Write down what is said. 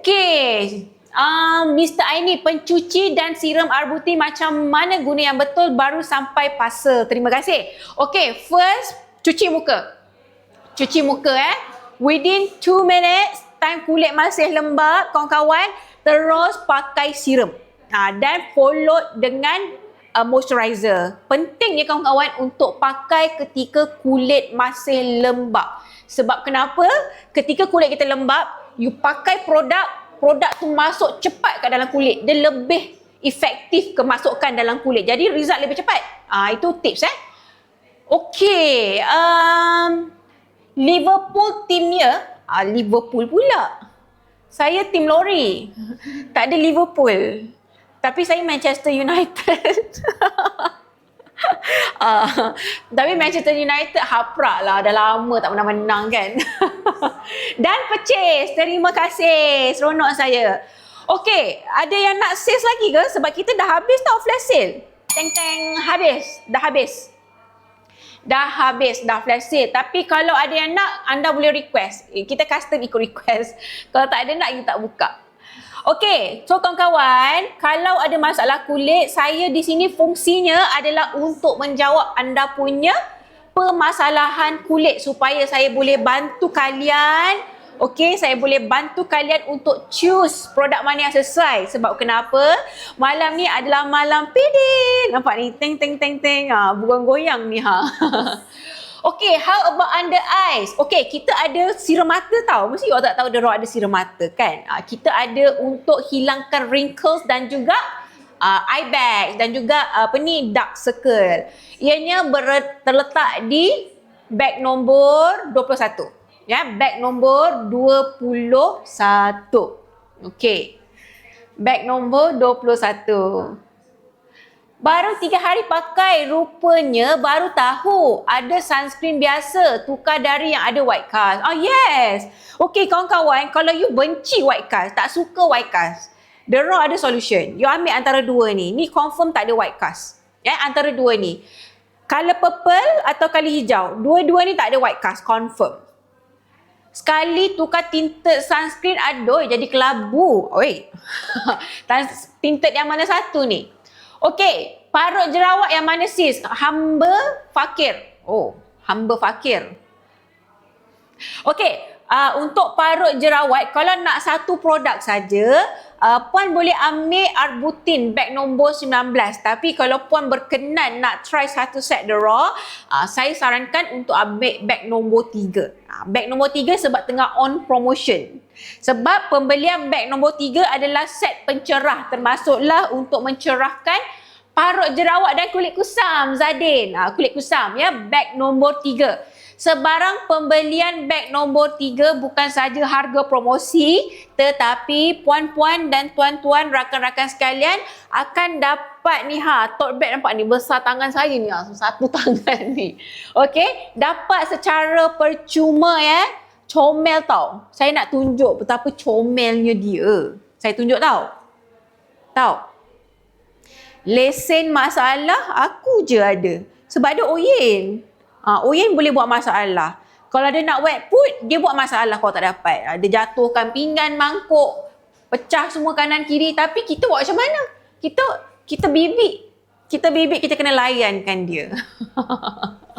Okey. Um, Mr. Aini, pencuci dan siram arbutin macam mana guna yang betul baru sampai fasa. Terima kasih. Okey, first cuci muka. Cuci muka eh. Within 2 minutes, time kulit masih lembab, kawan-kawan, terus pakai siram. Ha, dan follow dengan uh, moisturizer. Pentingnya kawan-kawan untuk pakai ketika kulit masih lembab. Sebab kenapa? Ketika kulit kita lembab, you pakai produk produk tu masuk cepat ke dalam kulit. Dia lebih efektif kemasukan dalam kulit. Jadi result lebih cepat. Ah itu tips eh. Okey, um, Liverpool timnya, ah, Liverpool pula. Saya tim lori. Tak ada Liverpool. Tapi saya Manchester United. Uh, tapi Manchester United haprak lah dah lama tak pernah menang kan dan purchase. Terima kasih. Seronok saya. Okey, ada yang nak sales lagi ke? Sebab kita dah habis tau flash sale. Teng teng. Habis. Dah habis. Dah habis. Dah flash sale. Tapi kalau ada yang nak anda boleh request. Eh, kita custom ikut request. Kalau tak ada nak kita tak buka. Okey, so kawan-kawan, kalau ada masalah kulit, saya di sini fungsinya adalah untuk menjawab anda punya permasalahan kulit supaya saya boleh bantu kalian Okey, saya boleh bantu kalian untuk choose produk mana yang sesuai. Sebab kenapa? Malam ni adalah malam PD. Nampak ni? Teng, teng, teng, teng. Ha, bukan goyang ni ha. Okay, how about under eyes? Okay, kita ada siram mata tau. Mesti awak tak tahu orang ada siram mata kan? Uh, kita ada untuk hilangkan wrinkles dan juga uh, eye bag dan juga uh, apa ni dark circle. Ianya ber- terletak di bag nombor 21. Ya, bag nombor 21. Okay. Bag nombor 21. Baru tiga hari pakai, rupanya baru tahu ada sunscreen biasa tukar dari yang ada white cast. Oh yes. Okay kawan-kawan, kalau you benci white cast, tak suka white cast, the raw ada solution. You ambil antara dua ni. Ni confirm tak ada white cast. Ya, antara dua ni. Color purple atau color hijau. Dua-dua ni tak ada white cast, confirm. Sekali tukar tinted sunscreen, aduh jadi kelabu. Oi. tinted yang mana satu ni? Okey, parut jerawat yang mana sis? Hamba fakir. Oh, hamba fakir. Okey, uh, untuk parut jerawat, kalau nak satu produk saja, uh, Puan boleh ambil Arbutin bag nombor 19. Tapi kalau Puan berkenan nak try satu set The Raw, uh, saya sarankan untuk ambil bag nombor 3. Uh, bag nombor 3 sebab tengah on promotion. Sebab pembelian beg nombor 3 adalah set pencerah termasuklah untuk mencerahkan parut jerawat dan kulit kusam Zadin. Ha, kulit kusam ya beg nombor 3. Sebarang pembelian beg nombor 3 bukan saja harga promosi tetapi puan-puan dan tuan-tuan rakan-rakan sekalian akan dapat ni ha tote bag nampak ni besar tangan saya ni ha, satu tangan ni. Okey, dapat secara percuma ya comel tau. Saya nak tunjuk betapa comelnya dia. Saya tunjuk tau. Tahu? Lesen masalah aku je ada. Sebab ada Oyen. Ha, Oyen boleh buat masalah. Kalau dia nak wet put, dia buat masalah kalau tak dapat. Ha, dia jatuhkan pinggan, mangkuk, pecah semua kanan kiri. Tapi kita buat macam mana? Kita kita bibik. Kita bibik, kita kena layankan dia.